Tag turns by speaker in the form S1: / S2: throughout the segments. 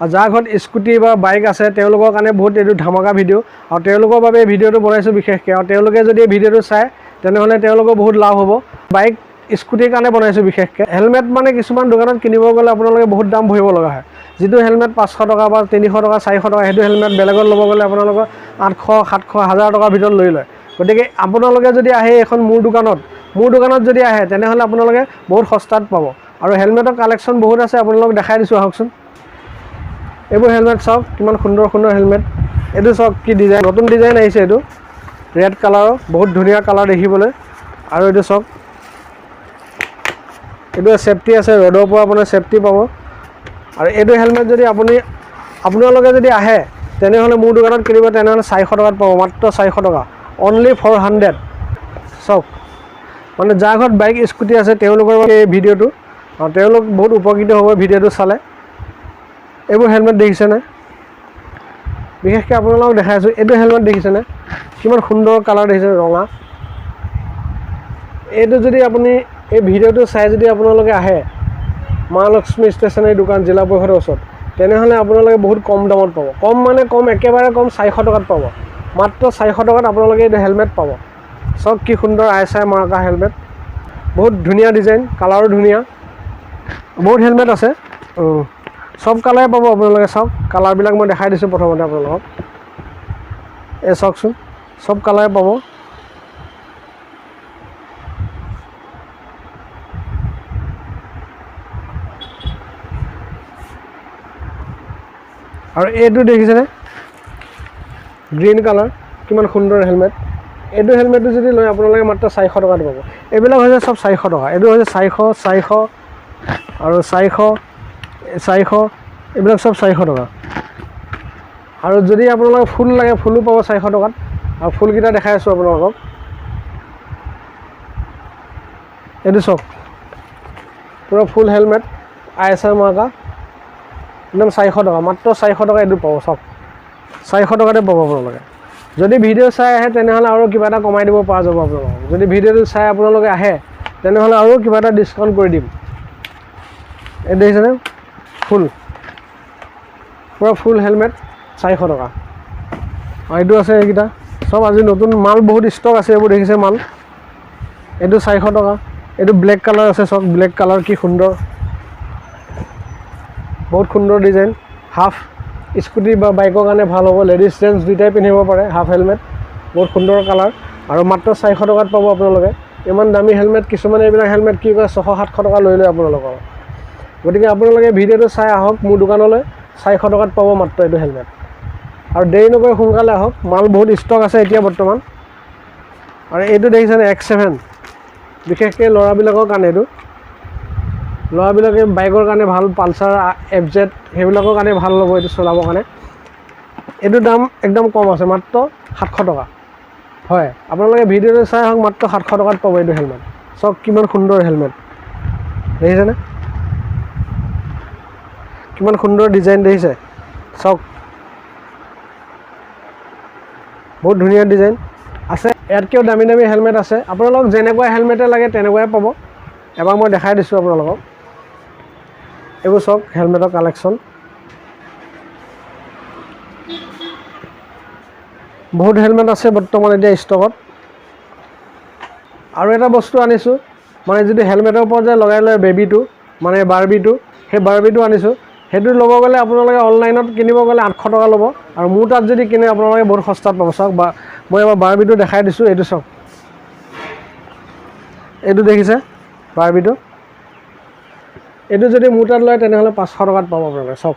S1: আৰু যাৰ ঘৰত স্কুটি বা বাইক আছে তেওঁলোকৰ কাৰণে বহুত এইটো ধামাকা ভিডিঅ' আৰু তেওঁলোকৰ বাবে এই ভিডিঅ'টো বনাইছোঁ বিশেষকৈ। আৰু তেওঁলোকে যদি এই ভিডিঅ'টো চায় তেনেহ'লে তেওঁলোকৰ বহুত লাভ হ'ব। বাইক স্কুটিৰ কাৰণে বনাইছোঁ বিশেষকৈ। হেলমেট মানে কিছুমান দোকানত কিনিব গ'লে আপোনালোকে বহুত দাম ভৰিব লগা হয়। যিটো হেলমেট পাঁচশ টকা বা তিনিশ টকা চাৰিশ টকা সেইটো হেলমেট বেলেগত ল'ব গ'লে আপোনালোকৰ আঠশ সাতশ হাজাৰ টকাৰ ভিতৰত লৈ লয়। গতিকে আপোনালোকে যদি আহে এখন মোৰ দোকানত মোৰ দোকানত যদি আহে তেনেহ'লে আপোনালোকে বহুত সস্তাত পাব। আৰু হেলমেটৰ কালেকশ্যন বহুত আছে আপোনালোকক দেখাই দিছোঁ আহকচোন। এইবোৰ হেলমেট চাওক, কিমান সুন্দৰ সুন্দৰ হেলমেট এইটো চাওক কি ডিজাইন নতুন ডিজাইন আহিছে এইটো। ৰেড কালাৰৰ বহুত ধুনীয়া কালাৰ দেখিবলৈ। আৰু এইটো চাওক। এইটো চেফটি আছে, ৰ'দৰ পৰা আপোনাৰ চেফটি পাব। আৰু এইটো হেলমেট যদি আপুনি, আপোনালোকে যদি আহে, তেনেহ'লে মোৰ দোকানত কিনিব, তেনেহ'লে চাৰিশ টকাত পাব, মাত্ৰ চাৰিশ টকা। অনলি ফ'ৰ হাণ্ড্ৰেড চাওক। মানে যাৰ ঘৰত বাইক স্কুটি আছে, তেওঁলোকৰ এই ভিডিঅ'টো। তেওঁলোক বহুত উপকৃত হ'ব, ভিডিঅ'টো চালে। এইবোৰ হেলমেট দেখিছেনে? বিশেষকৈ আপোনালোকক দেখাই আছোঁ এইটো হেলমেট দেখিছেনে? কিমান সুন্দৰ কালাৰ দেখিছে, ৰঙা। এইটো যদি আপুনি, এই ভিডিঅ'টো চাই যদি আপোনালোকে আহে মা লক্ষ্মী ষ্টেচনাৰী দোকান, জিলা পৰিষদৰ ওচৰত, তেনেহ'লে আপোনালোকে বহুত কম দামত পাব। কম মানে কম, একেবাৰে কম চাৰিশ টকাত পাব। মাত্ৰ চাৰিশ টকাত আপোনালোকে এইটো হেলমেট পাব। চাওক কি সুন্দৰ আই চাই মাৰ্কা হেলমেট। বহুত ধুনীয়া ডিজাইন, কালাৰো ধুনীয়া। বহুত হেলমেট আছে। চব কালাৰে পাব আপোনালোকে চাওক কালাৰবিলাক মই দেখাই দিছোঁ প্ৰথমতে আপোনালোকক। এই চাওকচোন চব কালাৰে পাব। আৰু এইটো দেখিছেনে? গ্ৰীণ কালাৰ কিমান সুন্দৰ হেলমেট। এইটো হেলমেটটো যদি লয় আপোনালোকে মাত্ৰ চাৰিশ টকাত পাব এইবিলাক হৈছে চব চাৰিশ টকা। এইটো হৈছে চাৰিশ চাৰিশ আৰু চাৰিশ। চাৰিশ এইবিলাক চব চাৰিশ টকা। আৰু যদি আপোনালোকে ফুল লাগে ফুলো পাব চাৰিশ টকাত। আৰু ফুলকেইটা দেখাই আছোঁ আপোনালোকক। এইটো চাওক পূৰা full helmet I S R মাৰ্কা। একদম চাৰিশ টকা মাত্ৰ চাৰিশ টকা এইটো পাব চাওক চাৰিশ টকাতে পাব আপোনালোকে। যদি ভিডিঅ' চাই আহে তেনেহ'লে আৰু কিবা এটা কমাই দিব পৰা যাব আপোনালোকক। যদি ভিডিঅ'টো চাই আপোনালোকে আহে তেনেহ'লে আৰু কিবা এটা ডিছকাউণ্ট কৰি দিম। দেখিছেনে? ফুল। পূৰা ফুল হেলমেট চাৰিশ টকা। আৰু এইটো আছে এইকেইটা। চব আজি নতুন মাল বহুত ষ্টক আছে এইবোৰ দেখিছে মাল। এইটো চাৰিশ টকা। এইটো ব্লেক কালাৰ আছে চব। ব্লেক কালাৰ কি সুন্দৰ। বহুত সুন্দৰ ডিজাইন হাফ স্কুটি বা বাইকৰ কাৰণে ভাল হ'ব। লেডিজ জেণ্টছ দুইটাই পিন্ধিব পাৰে হাফ হেলমেট বহুত সুন্দৰ কালাৰ আৰু মাত্ৰ চাৰিশ টকাত পাব আপোনালোকে। ইমান দামী হেলমেট কিছুমানে এইবিলাক হেলমেট কি কয় ছশ সাতশ টকা লৈ লয় আপোনালোকৰ। গতিকে আপোনালোকে ভিডিঅ'টো চাই আহক মোৰ দোকানলৈ। চাৰিশ টকাত পাব মাত্ৰ এইটো হেলমেট। আৰু দেৰি নকৰি সোনকালে আহক, মাল বহুত ষ্টক আছে এতিয়া বৰ্তমান। আৰু এইটো দেখিছেনে এক্স ছেভেন বিশেষকৈ ল'ৰাবিলাকৰ কাৰণে এইটো। ল'ৰাবিলাকে বাইকৰ কাৰণে ভালো, পালচাৰ এফ জেড সেইবিলাকৰ কাৰণে ভালো ল'ব এইটো চলাবৰ কাৰণে। এইটো দাম একদম কম আছে, মাত্ৰ সাতশ টকা। হয়, আপোনালোকে ভিডিঅ'টো চাই আহক, মাত্ৰ সাতশ টকাত পাব এইটো হেলমেট। চাওক কিমান সুন্দৰ হেলমেট। দেখিছেনে? কিমান সুন্দৰ ডিজাইন দেখিছে। চাওক। বহুত ধুনীয়া ডিজাইন। আছে, ইয়াতকৈও দামী দামী হেলমেট আছে। আপোনালোকক যেনেকুৱা হেলমেটে লাগে তেনেকুৱাই পাব। এবাৰ মই দেখাই দিছোঁ আপোনালোকক। এইবোৰ চাওক, হেলমেটৰ কালেকশ্যন। বহুত হেলমেট আছে বৰ্তমান এতিয়া ষ্টকত। আৰু এটা বস্তু আনিছোঁ। মানে যিটো হেলমেটৰ ওপৰত যে লগাই লয় বেবীটো মানে বাৰ্বিটো সেই বাৰ্বিটো আনিছোঁ। সেইটো ল'ব গ'লে আপোনালোকে অনলাইনত কিনিব গ'লে আঠশ টকা ল'ব। আৰু মোৰ তাত যদি কিনে আপোনালোকে বহুত সস্তাত পাব চাওক বা মই এবাৰ বাৰ্বিটো দেখাই দিছোঁ এইটো চাওক। এইটো দেখিছে বাৰ্বিটো এইটো যদি মোৰ তাত লয় তেনেহ'লে পাঁচশ টকাত পাব আপোনালোকে চাওক।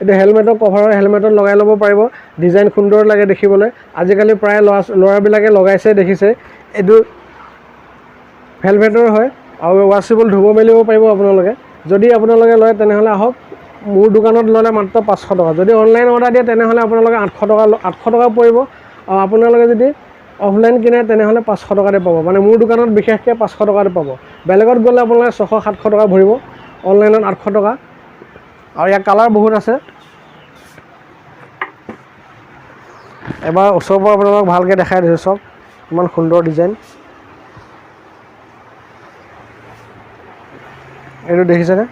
S1: এইটো হেলমেটৰ কভাৰৰ হেলমেটত লগাই ল'ব পাৰিব। ডিজাইন সুন্দৰ লাগে দেখিবলৈ। আজিকালি প্ৰায় ল'ৰা ল'ৰাবিলাকে লগাইছে দেখিছে। এইটো হেলমেটৰ হয় আৰু ৱাশ্বেবল ধুব মেলিব পাৰিব আপোনালোকে। যদি আপোনালোকে লয় তেনেহ'লে আহক। মোৰ দোকানত ল'লে মাত্ৰ পাঁচশ টকা। যদি অনলাইন অৰ্ডাৰ দিয়ে তেনেহ'লে আপোনালোকে আঠশ টকা আঠশ টকা পৰিব। আৰু আপোনালোকে যদি অফলাইন কিনে তেনেহ'লে পাঁচশ টকাতে পাব। মানে মোৰ দোকানত বিশেষকৈ পাঁচশ টকাতে পাব। বেলেগত গ'লে আপোনালোকে ছশ সাতশ টকা ভৰিব। অনলাইনত আঠশ টকা। আৰু ইয়াৰ কালাৰ বহুত আছে। এবাৰ ওচৰৰ পৰা আপোনালোকক ভালকৈ দেখাই দিছোঁ চাওক ইমান সুন্দৰ ডিজাইন এইটো দেখিছেনে?